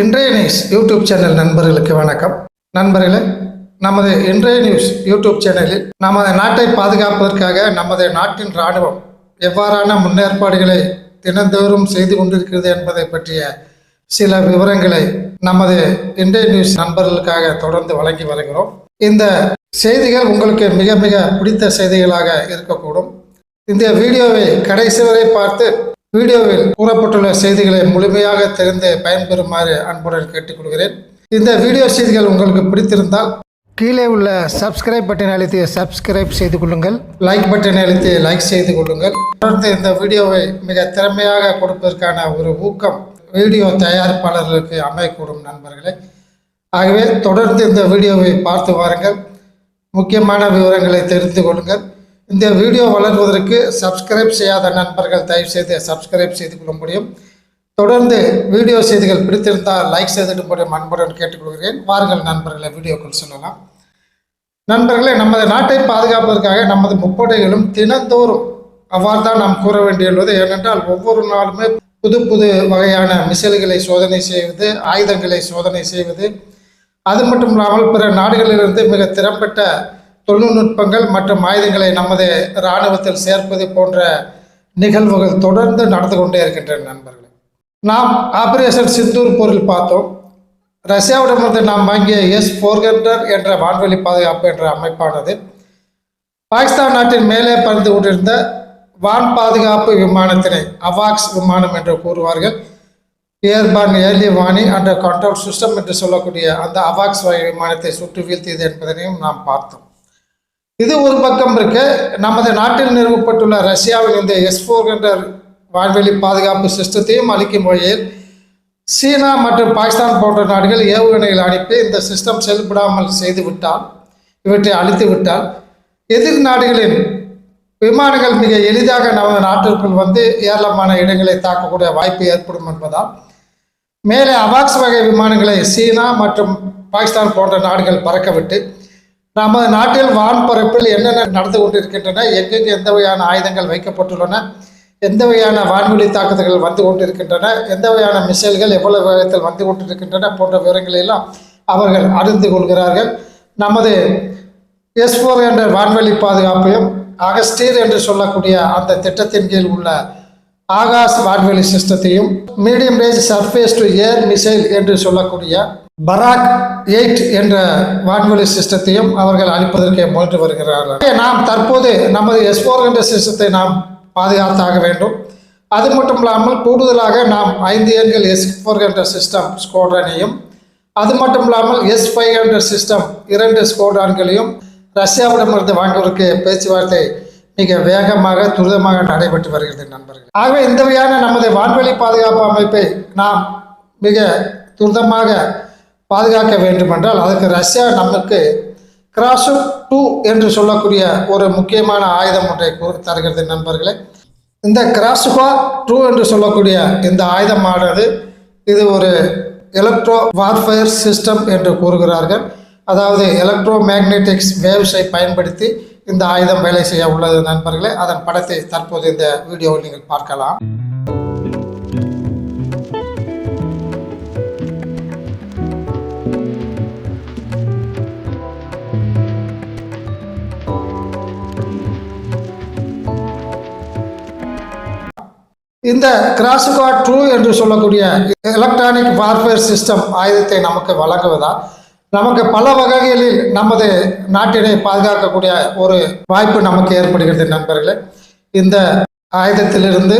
இன்றைய news YouTube channel நண்பர்களுக்கு வணக்கம். நண்பர்களே நமது இன்றைய நியூஸ் யூடியூப் சேனலில் நமது நாட்டை பாதுகாப்பதற்காக நமது நாட்டின் இராணுவம் எவ்வாறான முன்னேற்பாடுகளை தினந்தோறும் செய்து கொண்டிருக்கிறது என்பதை பற்றிய சில விவரங்களை நமது இன்றைய நியூஸ் நண்பர்களுக்காக தொடர்ந்து வழங்கி வருகிறோம். இந்த செய்திகள் உங்களுக்கு மிக மிக பிடித்த செய்திகளாக இருக்கக்கூடும். இந்த வீடியோவை கடைசி வரை பார்த்து வீடியோவில் கூறப்பட்டுள்ள செய்திகளை முழுமையாக தெரிந்து பயன்பெறுமாறு அன்புடன் கேட்டுக்கொள்கிறேன். இந்த வீடியோ செய்திகள் உங்களுக்கு பிடித்திருந்தால் கீழே உள்ள சப்ஸ்கிரைப் பட்டனை அழுத்தி சப்ஸ்கிரைப் செய்து கொள்ளுங்கள். லைக் பட்டனை அழுத்தி லைக் செய்து கொள்ளுங்கள். தொடர்ந்து இந்த வீடியோவை மிக திறமையாக கொடுப்பதற்கான ஒரு ஊக்கம் வீடியோ தயாரிப்பாளர்களுக்கு அமையக்கூடும் நண்பர்களே. ஆகவே தொடர்ந்து இந்த வீடியோவை பார்த்து வாருங்கள். முக்கியமான விவரங்களை தெரிந்து கொள்ளுங்கள். இந்த வீடியோ வளர்வதற்கு சப்ஸ்கிரைப் செய்யாத நண்பர்கள் தயவு செய்து சப்ஸ்கிரைப் செய்து கொள்ள முடியும். தொடர்ந்து வீடியோ செய்திகள் பிடித்திருந்தால் லைக் செய்துட்டு முடியும் அன்புடன் கேட்டுக்கொள்கிறேன். வாருங்கள் நண்பர்களை வீடியோக்கள் சொல்லலாம். நண்பர்களே நமது நாட்டை பாதுகாப்பதற்காக நமது முப்படைகளும் தினந்தோறும் அவ்வாறு தான் நாம் கூற வேண்டியுள்ளது. ஏனென்றால் ஒவ்வொரு நாளுமே புது புது வகையான மிசைல்களை சோதனை செய்வது ஆயுதங்களை சோதனை செய்வது அது மட்டும் இல்லாமல் பிற நாடுகளிலிருந்து மிக திறம்பட்ட தொழில்நுட்பங்கள் மற்றும் ஆயுதங்களை நமது இராணுவத்தில் சேர்ப்பது போன்ற நிகழ்வுகள் தொடர்ந்து நடந்து கொண்டே இருக்கின்றன நண்பர்களே. நாம் ஆபரேஷன் சிந்தூர் போரில் பார்த்தோம். ரஷ்யாவிடமிருந்து நாம் வாங்கிய எஸ் ஃபோர்கண்டர் என்ற வான்வெளி பாதுகாப்பு என்ற அமைப்பானது. பாகிஸ்தான் நாட்டின் மேலே பறந்து கொண்டிருந்த வான் பாதுகாப்பு விமானத்தினை அவாக்ஸ் விமானம் என்று கூறுவார்கள். ஏர்பான் ஏர்லி வாணி அண்டர் கண்ட்ரோல் சிஸ்டம் என்று சொல்லக்கூடிய அந்த அவாக்ஸ் வகை விமானத்தை சுட்டு வீழ்த்தியது என்பதனையும் நாம் பார்த்தோம். இது ஒரு பக்கம் இருக்க. நமது நாட்டில் நிறுவப்பட்டுள்ள ரஷ்யாவின் இந்த எஸ் ஃபோர் என்ற வான்வெளி பாதுகாப்பு சிஸ்டத்தையும் அளிக்கும் வகையில் சீனா மற்றும் பாகிஸ்தான் போன்ற நாடுகள் ஏவுகணைகள் அனுப்பி இந்த சிஸ்டம் செயல்படாமல் செய்து விட்டால் இவற்றை அழித்து விட்டால் எதிர் நாடுகளின் விமானங்கள் மிக எளிதாக நமது நாட்டிற்குள் வந்து ஏராளமான இடங்களை தாக்கக்கூடிய வாய்ப்பு ஏற்படும் என்பதால் மேலே அவாக்ஸ் வகை விமானங்களை சீனா மற்றும் பாகிஸ்தான் போன்ற நாடுகள் பறக்கவிட்டு நமது நாட்டில் வான்பரப்பில் என்னென்ன நடந்து கொண்டிருக்கின்றன? எங்கெங்கு எந்த வகையான ஆயுதங்கள் வைக்கப்பட்டுள்ளன? எந்த வகையான வான்வெளி தாக்குதல்கள் வந்து கொண்டிருக்கின்றன? எந்த வகையான மிசைல்கள் எவ்வளவு வேகத்தில் வந்து கொண்டிருக்கின்றன போன்ற விவரங்களை எல்லாம் அவர்கள் அறிந்து கொள்கிறார்கள். நமது எஸ் ஃபோர் என்ற வான்வெளி பாதுகாப்பையும் அகஸ்டீர் என்று சொல்லக்கூடிய அந்த திட்டத்தின் கீழ் உள்ள ஆகாஷ் வான்வெளி சிஸ்டத்தையும் medium range surface to air missile என்று சொல்லக்கூடிய பராக் எயிட் என்ற வான்வெளி சிஸ்டத்தையும் அவர்கள் அளிப்பதற்கு முயன்று வருகிறார்கள். நாம் தற்போது நமது எஸ் ஃபோர் என்ற சிஸ்டத்தை நாம் பாதுகாத்தாக வேண்டும். அது மட்டும் இல்லாமல் கூடுதலாக நாம் ஐந்து எண்கள் எஸ் ஃபோர் என்ற சிஸ்டம் ஸ்கோட்ரனையும் அது மட்டும் இல்லாமல் எஸ் ஃபைவ் என்ற சிஸ்டம் இரண்டு ஸ்கோட்ரான்களையும் ரஷ்யாவிடமிருந்து வாங்குவதற்கு பேச்சுவார்த்தை மிக வேகமாக துரிதமாக நடைபெற்று வருகிறது நண்பர்கள். ஆகவே இந்த வகையான நமது வான்வெளி பாதுகாப்பு அமைப்பை நாம் மிக துரிதமாக பாதுகாக்க வேண்டுமென்றால் அதுக்கு ரஷ்யா நமக்கு கிராசு டூ என்று சொல்லக்கூடிய ஒரு முக்கியமான ஆயுதம் ஒன்றை தருகிறது நண்பர்களே. இந்த கிராசுகா டூ என்று சொல்லக்கூடிய இந்த ஆயுதமானது இது ஒரு எலக்ட்ரோ வார்ஃபயர் சிஸ்டம் என்று கூறுகிறார்கள். அதாவது எலக்ட்ரோ மேக்னெட்டிக்ஸ் வேவ்ஸை பயன்படுத்தி இந்த ஆயுதம் வேலை செய்ய உள்ளது நண்பர்களே. அதன் படத்தை தற்போது இந்த வீடியோவில் நீங்கள் பார்க்கலாம். இந்த கிராஸ்கார்ட் ட்ரூ என்று சொல்லக்கூடிய எலக்ட்ரானிக் வார்ஃபேர் சிஸ்டம் ஆயுதத்தை நமக்கு வழங்குவதால் நமக்கு பல வகைகளில் நமது நாட்டினை பாதுகாக்கக்கூடிய ஒரு வாய்ப்பு நமக்கு ஏற்படுகிறது நண்பர்களே. இந்த ஆயுதத்திலிருந்து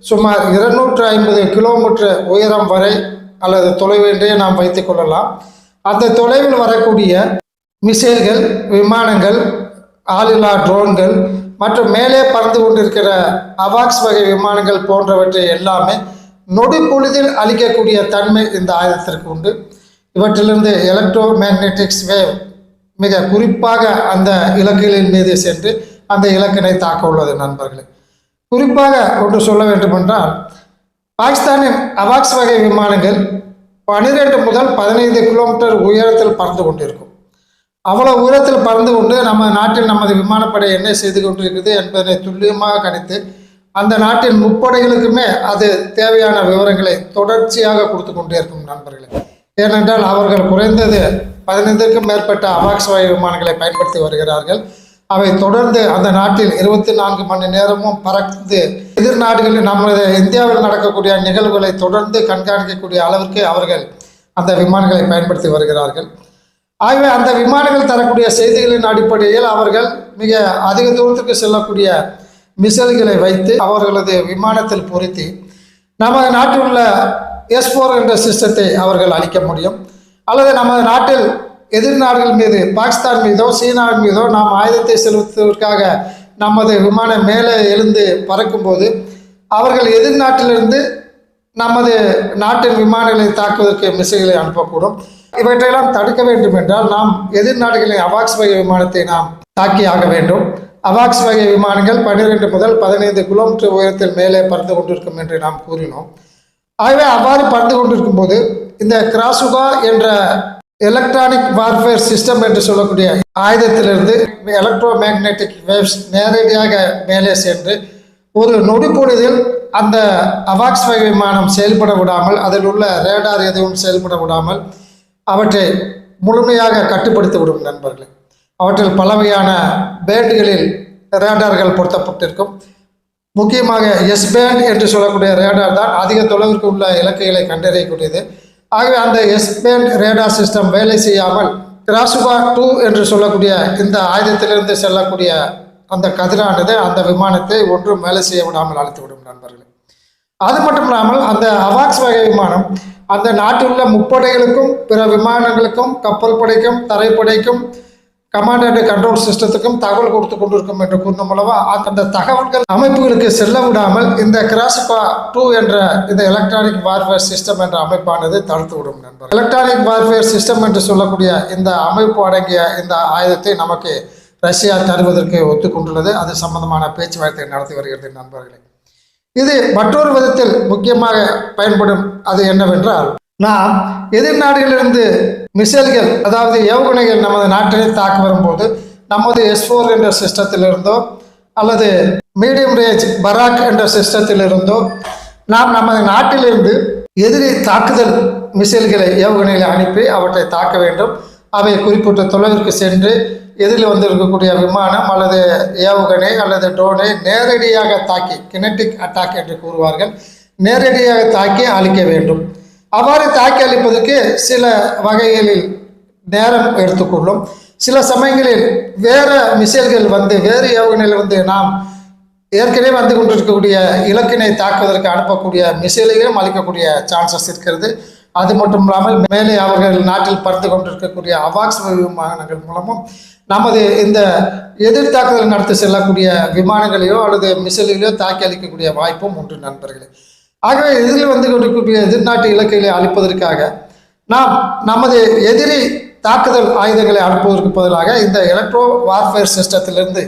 சுமார் இருநூற்று ஐம்பது கிலோமீட்டர் உயரம் வரை அல்லது தொலைவென்றே நாம் வைத்துக் கொள்ளலாம். அந்த தொலைவில் வரக்கூடிய மிசைல்கள் விமானங்கள் ஆளில்லா ட்ரோன்கள் மற்றும் மேலே பறந்து கொண்டிருக்கிற அவாக்ஸ் வகை விமானங்கள் போன்றவற்றை எல்லாமே நொடி பொழுதில் அளிக்கக்கூடிய தன்மை இந்த ஆயுதத்திற்கு உண்டு. இவற்றிலிருந்து எலக்ட்ரோ மேக்னெட்டிக்ஸ் வேவ் மிக குறிப்பாக அந்த இலக்குகளின் மீது சென்று அந்த இலக்கினை தாக்க உள்ளது நண்பர்களே. குறிப்பாக ஒன்று சொல்ல வேண்டுமென்றால் பாகிஸ்தானின் அவாக்ஸ் வகை விமானங்கள் பன்னிரெண்டு முதல் பதினைந்து கிலோமீட்டர் உயரத்தில் பறந்து கொண்டிருக்கும். அவ்வளோ உயரத்தில் பறந்து கொண்டு நம்ம நாட்டில் நமது விமானப்படை என்ன செய்து கொண்டிருக்கிறது என்பதனை துல்லியமாக கணித்து அந்த நாட்டின் முப்படைகளுக்குமே அது தேவையான விவரங்களை தொடர்ச்சியாக கொடுத்து கொண்டே இருக்கும் நண்பர்களே. ஏனென்றால் அவர்கள் குறைந்தது பதினைந்திற்கும் மேற்பட்ட அவாக்ஸ் வாயு விமானங்களை பயன்படுத்தி வருகிறார்கள். அவை தொடர்ந்து அந்த நாட்டில் இருபத்தி நான்கு மணி நேரமும் பறந்து எதிர் நாடுகளில் நமது இந்தியாவில் நடக்கக்கூடிய நிகழ்வுகளை தொடர்ந்து கண்காணிக்கக்கூடிய அளவிற்கு அவர்கள் அந்த விமானங்களை பயன்படுத்தி வருகிறார்கள். ஆகவே அந்த விமானங்கள் தரக்கூடிய செய்திகளின் அடிப்படையில் அவர்கள் மிக அதிக தூரத்துக்கு செல்லக்கூடிய மிசைல்களை வைத்து அவர்களது விமானத்தில் பொருத்தி நமது நாட்டில் உள்ள எஸ் என்ற சிஸ்டத்தை அவர்கள் அளிக்க முடியும். அல்லது நமது நாட்டில் எதிர் நாடுகள் மீது பாகிஸ்தான் மீதோ சீனாவின் மீதோ நாம் ஆயுதத்தை செலுத்துவதற்காக நமது விமானம் மேலே எழுந்து பறக்கும்போது அவர்கள் எதிர்நாட்டிலிருந்து நமது நாட்டின் விமானங்களை தாக்குவதற்கு மிசைகளை அனுப்பக்கூடும். இவற்றையெல்லாம் தடுக்க வேண்டும் என்றால் நாம் எதிர் நாடுகளின் அவாக்ஸ் வகை விமானத்தை நாம் தாக்கி ஆக வேண்டும். அவாக்ஸ் வகை விமானங்கள் பன்னிரெண்டு முதல் பதினைந்து கிலோமீட்டர் உயரத்தில் மேலே பறந்து கொண்டிருக்கும் என்று நாம் கூறினோம். ஆகவே அவ்வாறு பறந்து கொண்டிருக்கும் போது இந்த கிராசுகா என்ற எலக்ட்ரானிக் வார்ஃபேர் சிஸ்டம் என்று சொல்லக்கூடிய ஆயுதத்திலிருந்து எலக்ட்ரோ மேக்னெட்டிக் வேவ்ஸ் நேரடியாக மேலே சென்று ஒரு நொடிப்பொழுதில் அந்த அவாக்ஸ் வகை விமானம் செயல்பட விடாமல் அதில் உள்ள ரேடார் எதுவும் செயல்பட விடாமல் அவற்றை முழுமையாக கட்டுப்படுத்தி விடும் நண்பர்களே. அவற்றில் பல வகையான பேண்டுகளில் ரேடார்கள் பொருத்தப்பட்டிருக்கும். முக்கியமாக எஸ் பேண்ட் என்று சொல்லக்கூடிய ரேடார் தான் அதிக தொலைவிற்கு உள்ள இலக்கைகளை கண்டறியக்கூடியது. ஆகவே அந்த எஸ் பேண்ட் ரேடார் சிஸ்டம் வேலை செய்யாமல் கிராசுபா டூ என்று சொல்லக்கூடிய இந்த ஆயுதத்திலிருந்து செல்லக்கூடிய அந்த கதிரானது அந்த விமானத்தை ஒன்றும் வேலை செய்ய விடாமல் அழைத்து விடும் நண்பர்களே. அது மட்டும் இல்லாமல் அந்த அவாக்ஸ் வகை விமானம் அந்த நாட்டில் உள்ள முப்படைகளுக்கும் பிற விமானங்களுக்கும் கப்பல் படைக்கும் தரைப்படைக்கும் கமாண்ட் அண்ட் கண்ட்ரோல் சிஸ்டத்துக்கும் தகவல் கொடுத்து கொண்டிருக்கும் என்று கூறின மூலமா அந்த தகவல்கள் அமைப்புகளுக்கு செல்ல விடாமல் இந்த கிராசிபா டூ என்ற இந்த எலக்ட்ரானிக் வார்ஃபேர் சிஸ்டம் என்ற அமைப்பானது தடுத்து விடும் நண்பர் எலக்ட்ரானிக் வார்ஃபேர் சிஸ்டம் என்று சொல்லக்கூடிய இந்த அமைப்பு அடங்கிய இந்த ஆயுதத்தை நமக்கு ரஷ்யா தருவதற்கு ஒத்துக்கொண்டுள்ளது. அது சம்பந்தமான பேச்சுவார்த்தை நடத்தி வருகிறது நண்பர்களே. இது மற்றொரு விதத்தில் முக்கியமாக பயன்படும் அது என்னவென்றால் நாம் எதிர் நாடுகளிலிருந்து மிசைல்கள் அதாவது ஏவுகணைகள் நமது நாட்டிலே தாக்க வரும்போது நமது எஸ் ஃபோர் என்ற சிஸ்டத்திலிருந்தோ அல்லது மீடியம் ரேஞ்ச் பராக் என்ற சிஸ்டத்திலிருந்தோ நாம் நமது நாட்டிலிருந்து எதிரி தாக்குதல் மிசைல்களை ஏவுகணைகளை அனுப்பி அவற்றை தாக்க வேண்டும். அவை குறிப்பிட்ட தொலைவிற்கு சென்று எதிரில் வந்து இருக்கக்கூடிய விமானம் அல்லது ஏவுகணை அல்லது ட்ரோனை நேரடியாக தாக்கி கினட்டிக் அட்டாக் என்று கூறுவார்கள் நேரடியாக தாக்கி அழிக்க வேண்டும். அவ்வாறு தாக்கி அளிப்பதற்கு சில வகைகளில் நேரம் எடுத்துக்கொள்ளும். சில சமயங்களில் வேறு மிசைல்கள் வந்து வேறு ஏவுகணையில் வந்து நாம் ஏற்கனவே வந்து கொண்டிருக்கக்கூடிய இலக்கினை தாக்குவதற்கு அனுப்பக்கூடிய மிசைலையும் அளிக்கக்கூடிய சான்சஸ் இருக்கிறது. அது மட்டும் இல்லாமல் மேலே அவர்கள் நாட்டில் பறந்து கொண்டிருக்கக்கூடிய அவாக்ஸ் விமானங்கள் மூலமும் நமது இந்த எதிர் தாக்குதல் நடத்தி செல்லக்கூடிய விமானங்களையோ அல்லது மிசைல்களையோ தாக்கி அளிக்கக்கூடிய வாய்ப்பும் உண்டு நண்பர்களே. ஆகவே இதில் வந்து கொண்டிருக்கக்கூடிய எதிர்நாட்டு இலக்கைகளை அளிப்பதற்காக நாம் நமது எதிரி தாக்குதல் ஆயுதங்களை அனுப்புவதற்கு பதிலாக இந்த எலக்ட்ரோ வார்ஃபேர் சிஸ்டத்திலிருந்து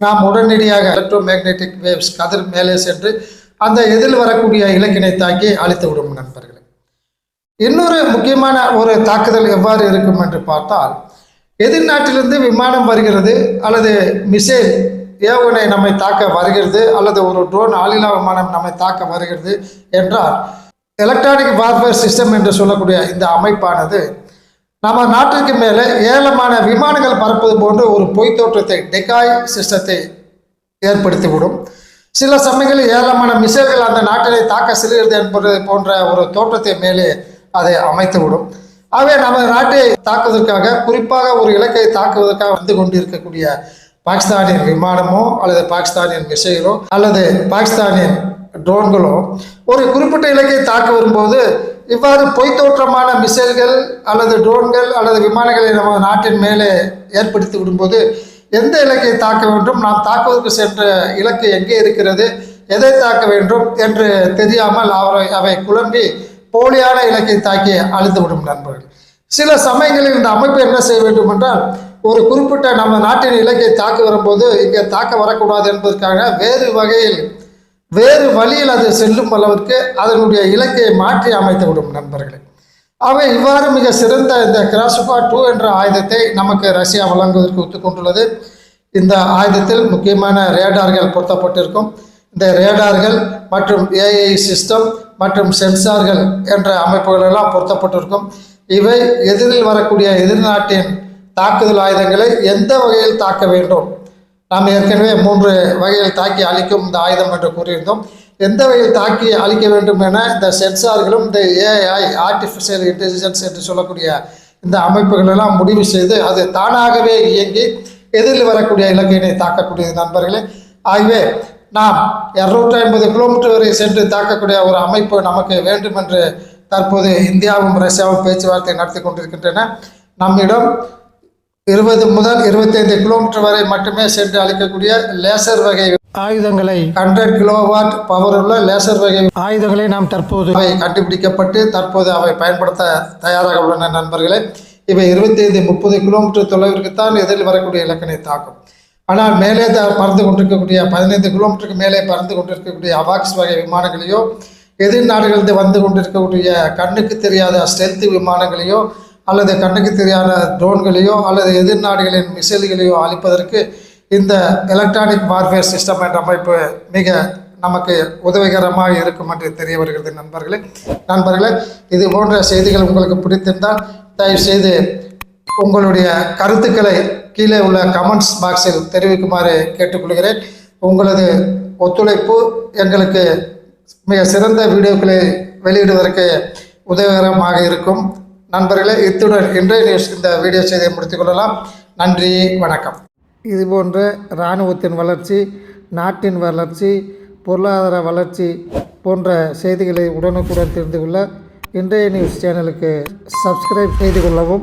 நாம் உடனடியாக எலக்ட்ரோ மேக்னெட்டிக் வேவ்ஸ் கதிர் மேலே சென்று அந்த எதிரில் வரக்கூடிய இலக்கினை தாக்கி அழித்து விடும் நண்பர்களே. இன்னொரு முக்கியமான ஒரு தாக்குதல் எவ்வாறு இருக்கும் என்று பார்த்தால் எதிர்நாட்டிலிருந்து விமானம் வருகிறது அல்லது மிசைல் ஏவுகணை நம்மை தாக்க வருகிறது அல்லது ஒரு ட்ரோன் ஆளில்லா விமானம் நம்மை தாக்க வருகிறது என்றால் எலக்ட்ரானிக் வார்ஃபேர் சிஸ்டம் என்று சொல்லக்கூடிய இந்த அமைப்பானது நம்ம நாட்டிற்கு மேலே ஏலமான விமானங்கள் பறப்பது போன்ற ஒரு பொய் தோற்றத்தை டெக்காய் சிஸ்டத்தை ஏற்படுத்திவிடும். சில சமயங்களில் ஏலமான மிசைல்கள் அந்த நாட்டிலே தாக்க செல்கிறது என்பது போன்ற ஒரு தோற்றத்தை மேலே அதை அமைத்துவிடும். ஆகவே நமது நாட்டை தாக்குவதற்காக குறிப்பாக ஒரு இலக்கை தாக்குவதற்காக வந்து கொண்டிருக்கக்கூடிய பாகிஸ்தானின் விமானமோ அல்லது பாகிஸ்தானின் மிசைலோ அல்லது பாகிஸ்தானின் ட்ரோன்களோ ஒரு குறிப்பிட்ட இலக்கை தாக்க வரும்போது இவ்வாறு பொய்த்தோற்றமான மிசைல்கள் அல்லது ட்ரோன்கள் அல்லது விமானங்களை நமது நாட்டின் மேலே ஏற்படுத்தி விடும்போது எந்த இலக்கை தாக்க வேண்டும் நாம் தாக்குவதற்கு சென்ற இலக்கு எங்கே இருக்கிறது எதை தாக்க வேண்டும் என்று தெரியாமல் அவரை அவை குழம்பி போலியான இலக்கை தாக்கி அழுத்துவிடும் நண்பர்கள். சில சமயங்களில் இந்த அமைப்பு என்ன செய்ய வேண்டும் என்றால் ஒரு குறிப்பிட்ட நம்ம நாட்டின் இலக்கை தாக்க வரும்போது இங்கே தாக்க வரக்கூடாது என்பதற்காக வேறு வகையில் வேறு வழியில் அது செல்லும் அளவிற்கு அதனுடைய இலக்கையை மாற்றி அமைத்து விடும் நண்பர்களே. அவை இவ்வாறு மிக சிறந்த இந்த கிராசுபா டூ என்ற ஆயுதத்தை நமக்கு ரஷ்யா வழங்குவதற்கு ஒத்துக்கொண்டுள்ளது இந்த ஆயுதத்தில் முக்கியமான ரேடார்கள் பொருத்தப்பட்டிருக்கும். இந்த ரேடார்கள் மற்றும் ஏஐ சிஸ்டம் மற்றும் சென்சார்கள் என்ற அமைப்புகள் எல்லாம் பொருத்தப்பட்டிருக்கும். இவை எதிரில் வரக்கூடிய எதிர்நாட்டின் தாக்குதல் ஆயுதங்களை எந்த வகையில் தாக்க வேண்டும்? நாம் ஏற்கனவே மூன்று வகையில் தாக்கி அழிக்கும் இந்த ஆயுதம் என்று கூறியிருந்தோம். எந்த வகையில் தாக்கி அழிக்க வேண்டும் என இந்த சென்சார்களும் இந்த ஏஐ ஆர்டிஃபிஷியல் இன்டெலிஜென்ஸ் என்று சொல்லக்கூடிய இந்த அமைப்புகளெல்லாம் முடிவு செய்து அது தானாகவே இயங்கி எதிரில் வரக்கூடிய இலக்கையினை தாக்கக்கூடிய நண்பர்களே. ஆகவே நாம் இரநூற்றி ஐம்பது கிலோமீட்டர் வரை சென்று தாக்கக்கூடிய ஒரு அமைப்பு நமக்கு வேண்டும் என்று தற்போது இந்தியாவும் ரஷ்யாவும் பேச்சுவார்த்தை நடத்தி கொண்டிருக்கின்றன. நம்மிடம் இருபது முதல் இருபத்தைந்து கிலோமீட்டர் வரை மட்டுமே சென்று அளிக்கக்கூடிய லேசர் வகை ஆயுதங்களை ஹண்ட்ரட் கிலோவாட் பவர் உள்ள லேசர் வகை ஆயுதங்களை நாம் தற்போது அவை கண்டுபிடிக்கப்பட்டு தற்போது அவை பயன்படுத்த தயாராக உள்ளன நண்பர்களே. இவை இருபத்தைந்து முப்பது கிலோமீட்டர் தொலைவிற்குத்தான் எதிரில் வரக்கூடிய இலக்கினை தாக்கும். ஆனால் மேலே த பறந்து கொண்டிருக்கக்கூடிய பதினைந்து கிலோமீட்டருக்கு மேலே பறந்து கொண்டிருக்கக்கூடிய அவாக்ஸ் வகை விமானங்களையோ எதிர் நாடுகளிலிருந்து வந்து கொண்டிருக்கக்கூடிய கண்ணுக்கு தெரியாத ஸ்டெல்த் விமானங்களையோ அல்லது கண்ணுக்கு தெரியாத ட்ரோன்களையோ அல்லது எதிர் நாடுகளின் மிசைல்களையோ அழிப்பதற்கு இந்த எலக்ட்ரானிக் வார்ஃபேர் சிஸ்டம் என்ற அமைப்பு மிக நமக்கு உதவிகரமாக இருக்கும் என்று தெரிய வருகிறது நண்பர்களே. நண்பர்களே இது போன்ற செய்திகள் உங்களுக்கு பிடித்திருந்தால் தயவுசெய்து உங்களுடைய கருத்துக்களை கீழே உள்ள கமெண்ட்ஸ் பாக்ஸில் தெரிவிக்குமாறு கேட்டுக்கொள்கிறேன். உங்களது ஒத்துழைப்பு எங்களுக்கு மிக சிறந்த வீடியோக்களை வெளியிடுவதற்கு உதவிகரமாக இருக்கும். நண்பர்களே இத்துடன் இன்றைய நியூஸ் இந்த வீடியோ செய்தியை முடித்துக் கொள்ளலாம். நன்றி வணக்கம். இதுபோன்ற இராணுவத்தின் வளர்ச்சி நாட்டின் வளர்ச்சி பொருளாதார வளர்ச்சி போன்ற செய்திகளை உடனுக்குடன் தெரிந்து கொள்ள இன்றைய நியூஸ் சேனலுக்கு சப்ஸ்கிரைப் செய்து கொள்ளவும்.